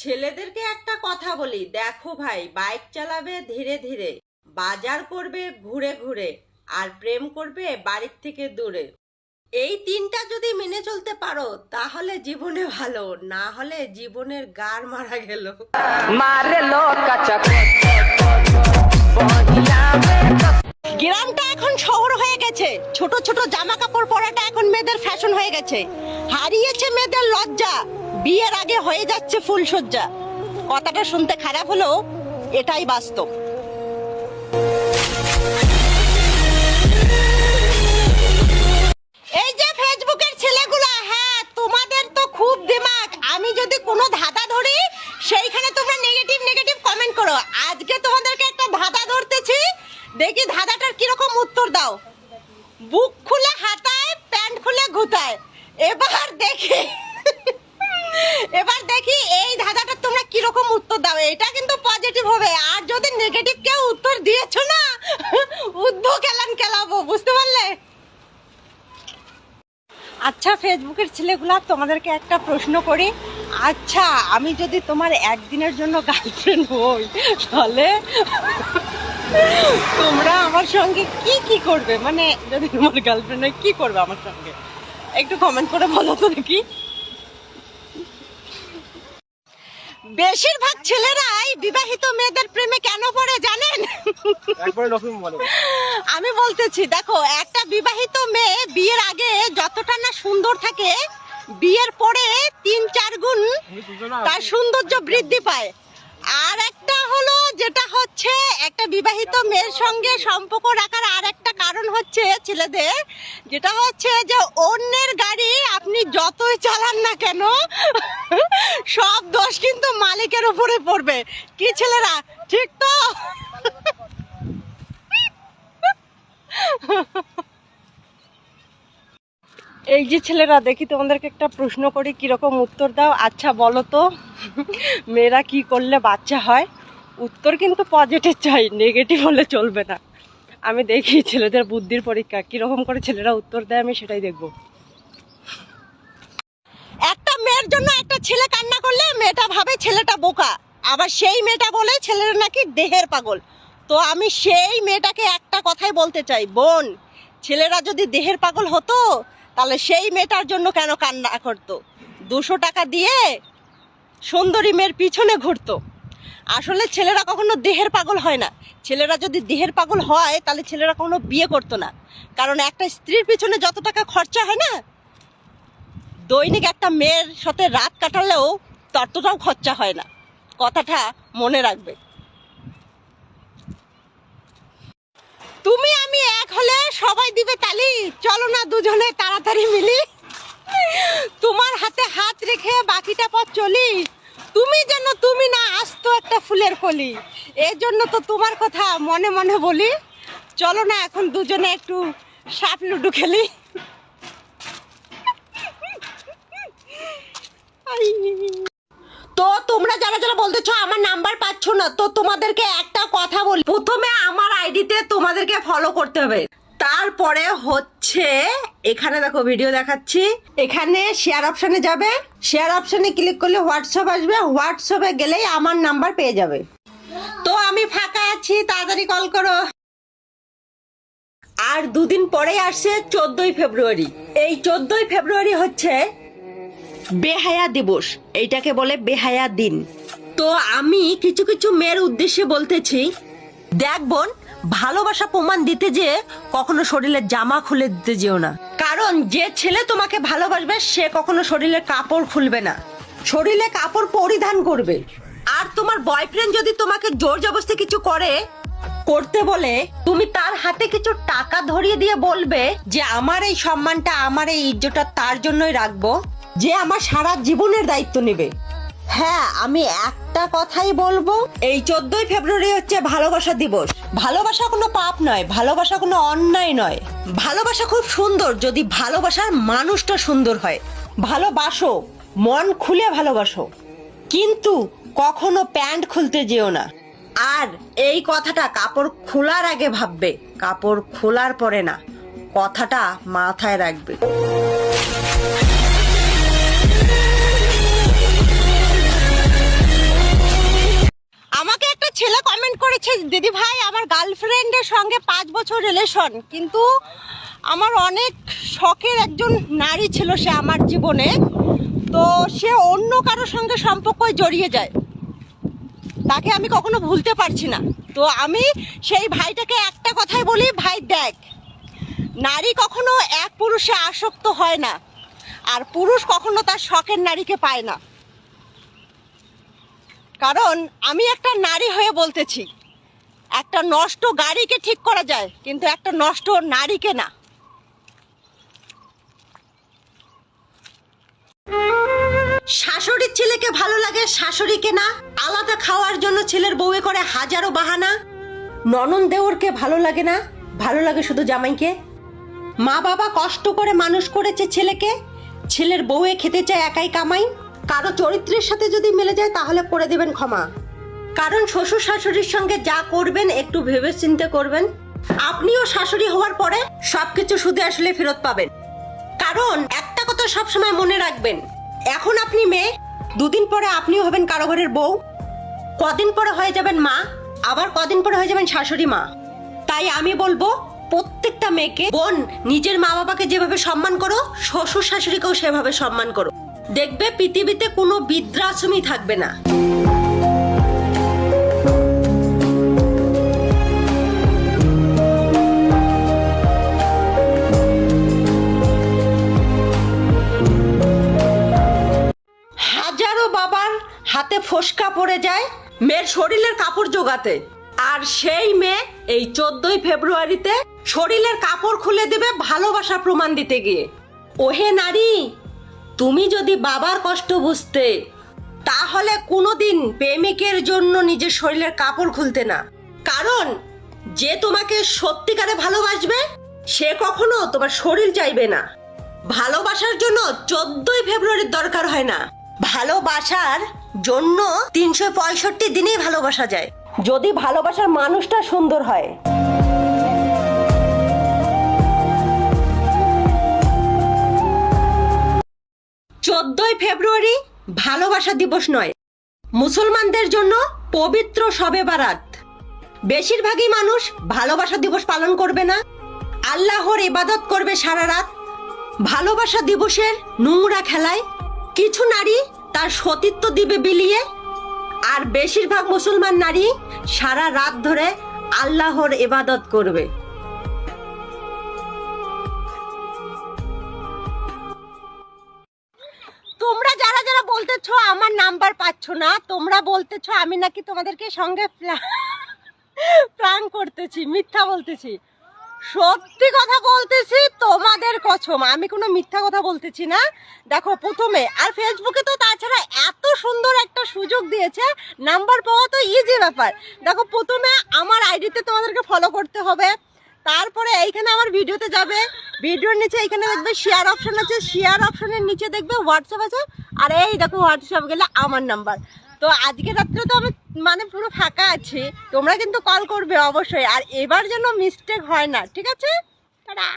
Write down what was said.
ছেলেদেরকে একটা কথা বলি দেখো ভাই বাইক চালাবে ধীরে ধীরে বাজার করবে ঘুরে ঘুরে আর প্রেম করবে বাড়ির থেকে দূরে। এই তিনটা যদি মেনে চলতে পারো তাহলে জীবনে ভালো না হলে জীবনের গার মারা গেল। গ্রামটা এখন শহর হয়ে গেছে। ছোট ছোট জামা কাপড় পরাটা এখন মেয়েদের ফ্যাশন হয়ে গেছে। হারিয়েছে মেয়েদের লজ্জা। বিয়ের আগে হয়ে যাচ্ছে ফুলসজ্জা কথাটা শুনতে খারাপ হলেও এটাই বাস্তব। এই যে ফেসবুকের ছেলেগুলা হ্যাঁ তোমাদের তো খুব দিমাগ। আমি যদি কোনো ধাঁধা ধরি, সেইখানে তোমরা নেগেটিভ নেগেটিভ কমেন্ট করো। আজকে তোমাদেরকে একটা ধাঁধা ধরতেছি। দেখি ধাঁধাটার কীরকম উত্তর দাও। বুক খুলে হাতায়, প্যান্ট খুলে ঘুতায়। এবার দেখি। এবার দেখি এই ধাঁধাটা তোমরা কীরকম উত্তর দাও। এটা কিন্তু পজিটিভ হবে। আর যদি নেগেটিভ কেউ উত্তর দিয়েছ না উদ্ধ খেলান খেলাবো, বুঝতে পারলে? আচ্ছা ফেসবুকের ছেলেগুলা, তোমাদেরকে একটা প্রশ্ন করি। আচ্ছা আমি যদি তোমার একদিনের জন্য গার্লফ্রেন্ড হই, তাহলে তোমরা আমার সঙ্গে কি কি করবে? মানে যদি তোমার গার্লফ্রেন্ড হয়, কি করবে আমার সঙ্গে? একটু কমেন্ট করে বলো তো দেখি। বেশিরভাগ ছেলেরাই বিবাহিত মেয়েদের প্রেমে কেন পড়ে জানেন? আমি বলতেছি দেখো একটা বিবাহিত মেয়ে বিয়ের আগে যতটা না সুন্দর থাকে বিয়ের পরে তিন চার গুণ তার সৌন্দর্য বৃদ্ধি পায়। আর একটা হলো যেটা হচ্ছে একটা বিবাহিত মেয়ের সঙ্গে সম্পর্ক রাখার আর একটা কারণ হচ্ছে ছেলেদের, যেটা হচ্ছে যে অন্যের গাড়ি আপনি যতই চালান না কেন, সব দোষ কিন্তু মালিকের উপরে পড়বে। কি ছেলেরা? ঠিক তো? এই যে ছেলেরা, দেখি তোমাদেরকে একটা প্রশ্ন করি, কীরকম উত্তর দাও? আচ্ছা বলো তো। মেয়েরা কি করলে বাচ্চা হয়? উত্তর কিন্তু পজিটিভ চাই নেগেটিভ হলে চলবে না। আমি দেখি ছেলেদের বুদ্ধির পরীক্ষা, কীরকম করে ছেলেরা উত্তর দেয় আমি সেটাই দেখব। একটা মেয়ের জন্য একটা ছেলে কান্না করলে মেয়েটা ভাবে ছেলেটা বোকা। আবার সেই মেয়েটা বলে ছেলের নাকি দেহের পাগল। তো আমি সেই মেয়েটাকে একটা কথাই বলতে চাই, বোন, ছেলেরা যদি দেহের পাগল হতো, তাহলে সেই মেয়েটার জন্য কেন কান্না করতো? দুশো টাকা দিয়ে সুন্দরী মেয়ের পিছনে ঘুরতো। আসলে ছেলেরা কখনো দেহের পাগল হয় না। ছেলেরা যদি দেহের পাগল হয়, তাহলে ছেলেরা কখনো বিয়ে করতো না। কারণ একটা স্ত্রীর পিছনে যত টাকা খরচা হয় না, দৈনিক একটা মেয়ের সাথে রাত কাটালেও ততটাও খরচা হয় না। কথাটা মনে রাখবে। তুমি আমি এক হলে সবাই দিবে তালি। চলো না দুজনে তাড়াতাড়ি মিলি। তোমার হাতে হাত রেখে বাকিটা পথ চলি। তুমি যেন তুমি না আসতো একটা ফুলের কলি। এর জন্য তো তোমার কথা মনে মনে বলি। চলো না এখন দুজনে একটু সাপ লুডু খেলি। তো তোমরা যারা যারা বলতেছো আমার নাম্বার পাচ্ছ না, তো তোমাদেরকে একটা কথা বলি। প্রথমে আমার আইডিতে তোমাদেরকে ফলো করতে হবে। তারপরে হচ্ছে, এখানে দেখো ভিডিও দেখাচ্ছি। এখানে শেয়ার অপশনে যাবে। শেয়ার অপশনে ক্লিক করলে হোয়াটসঅ্যাপ আসবে। হোয়াটসঅ্যাপে গেলেই আমার নাম্বার পেয়ে যাবে। তো আমি ফাঁকা আছি, তাড়াতাড়ি কল করো। আর দুদিন পরেই আসছে চোদ্দই ফেব্রুয়ারি। এই চোদ্দই ফেব্রুয়ারি হচ্ছে বেহায়া দিবস। এইটাকে বলে বেহায়া দিন। তো আমি কিছু কিছু মেয়ের উদ্দেশ্যে বলতেছি। দেখ বোন ভালোবাসা প্রমাণ দিতে যে কখনো শরীরের জামা খুলে দিতে যেও না। কারণ যে ছেলে তোমাকে ভালোবাসবে, সে কখনো শরীরের কাপড় খুলবে না। শরীরে কাপড় পরিধান করবে। আর তোমার বয়ফ্রেন্ড যদি তোমাকে জোর জবরদস্তি কিছু করে, করতে বলে, তুমি তার হাতে কিছু টাকা ধরিয়ে দিয়ে বলবে যে, আমার এই সম্মানটা, আমার এই ইজ্জতটা তার জন্যই রাখব, যে আমার সারা জীবনের দায়িত্ব নেবে। হ্যাঁ আমি একটা কথাই বলব, এই চোদ্দই ফেব্রুয়ারি হচ্ছে ভালোবাসা দিবস। ভালোবাসা কোনো পাপ নয়, ভালোবাসা কোনো অন্যায় নয়। ভালোবাসা খুব সুন্দর, যদি ভালোবাসার মানুষটা সুন্দর হয়। ভালোবাসো, মন খুলে ভালোবাসো, কিন্তু কখনো প্যান্ট খুলতে যেও না। আর এই কথাটা কাপড় খোলার আগে ভাববে, কাপড় খোলার পরে না, কথাটা মাথায় রাখবে। করেছে, দিদি ভাই, আমার গার্লফ্রেন্ডের সঙ্গে পাঁচ বছর রিলেশন কিন্তু আমার অনেক শখের একজন নারী ছিল সে আমার জীবনে। তো সে অন্য কারোর সঙ্গে সম্পর্ক জড়িয়ে যায়। তাকে আমি কখনো ভুলতে পারছি না। তো আমি সেই ভাইটাকে একটা কথাই বলি, ভাই, দেখ, নারী কখনো এক পুরুষে আসক্ত হয় না, আর পুরুষ কখনো তার শখের নারীকে পায় না। কারণ আমি একটা নারী হয়ে বলতেছি, একটা নষ্ট গাড়িকে ঠিক করা যায়, কিন্তু একটা নষ্ট নারীকে না। শাশুড়ির ছেলেকে ভালো লাগে, শাশুড়িকে না। আলাদা খাওয়ার জন্য ছেলের বউয়ে করে হাজারো বাহানা। ননন দেওরকে ভালো লাগে না, ভালো লাগে শুধু জামাইকে। মা বাবা কষ্ট করে মানুষ করেছে ছেলেকে, ছেলের বউয়ে খেতে চায় একাই কামাই। কারও চরিত্রের সাথে যদি মিলে যায়, তাহলে করে দেবেন ক্ষমা। কারণ শ্বশুর শাশুড়ির সঙ্গে যা করবেন, একটু ভেবে চিন্তে করবেন। আপনিও শাশুড়ি হওয়ার পরে সবকিছু সুদে আসলে ফেরত পাবেন। কারণ একটা কথা সবসময় মনে রাখবেন, এখন আপনি মেয়ে, দুদিন পরে আপনিও হবেন কারও ঘরের বউ, কদিন পরে হয়ে যাবেন মা, আবার কদিন পরে হয়ে যাবেন শাশুড়ি মা। তাই আমি বলব, প্রত্যেকটা মেয়েকে, বোন, নিজের মা বাবাকে যেভাবে সম্মান করো, শ্বশুর শাশুড়িকেও সেভাবে সম্মান করো। দেখবে পৃথিবীতে কোনো বৃদ্ধাশ্রমই থাকবে না। হাজারো বাবার হাতে ফোসকা পড়ে যায় মেয়ের শরীরের কাপড় জোগাতে। আর সেই মেয়ে এই চোদ্দই ফেব্রুয়ারিতে শরীরের কাপড় খুলে দেবে ভালোবাসা প্রমাণ দিতে গিয়ে। ওহে নারী তুমি যদি বাবার কষ্ট বুঝতে, তাহলে কোনোদিন প্রেমিকের জন্য নিজের শরীরের কাপড় খুলতে না। কারণ, যে তোমাকে সত্যিকারে ভালোবাসবে, সে কখনো তোমার শরীর চাইবে না। ভালোবাসার জন্য চোদ্দই ফেব্রুয়ারির দরকার হয় না। ভালোবাসার জন্য তিনশো পঁয়ষট্টি দিনেই ভালোবাসা যায়। যদি ভালোবাসার মানুষটা সুন্দর হয়। চোদ্দই ফেব্রুয়ারি ভালোবাসা দিবস নয়। মুসলমানদের জন্য পবিত্র শবে বারাত। বেশিরভাগই মানুষ ভালোবাসা দিবস পালন করবে না। আল্লাহর ইবাদত করবে সারা রাত। ভালোবাসা দিবসের নোংরা খেলায় কিছু নারী তার সতীত্ব দিবে বিলিয়ে, আর বেশিরভাগ মুসলমান নারী সারা রাত ধরে আল্লাহর ইবাদত করবে। আমার নাম্বার পাচ্ছ না, তোমরা বলতেছো, আমি নাকি তোমাদেরকে সঙ্গে প্রাণ করতেছি, মিথ্যা বলতেছি। সত্যি কথা বলতেছি, তোমাদের কছম। আমি কোনো মিথ্যা কথা বলতেছি না। দেখো, প্রথমে, আর ফেসবুকে তো তাছাড়া এত সুন্দর একটা সুযোগ দিয়েছে, নাম্বার পাওয়া তো ইজি ব্যাপার। দেখো, প্রথমে আমার আইডিতে তোমাদেরকে ফলো করতে হবে। তারপরে এইখানে আমার ভিডিওতে যাবে। ভিডিওর নিচে এখানে দেখবে শেয়ার অপশন আছে শেয়ার অপশনের নিচে দেখবে হোয়াটসঅ্যাপ আছে। আর এই দেখো হোয়াটসঅ্যাপ গেলে আমার নাম্বার তো আজকে রাত্রে তো আমি মানে পুরো ফাঁকা আছি। তোমরা কিন্তু কল করবে অবশ্যই। আর এবার যেন মিস্টেক হয় না, ঠিক আছে? টাটা।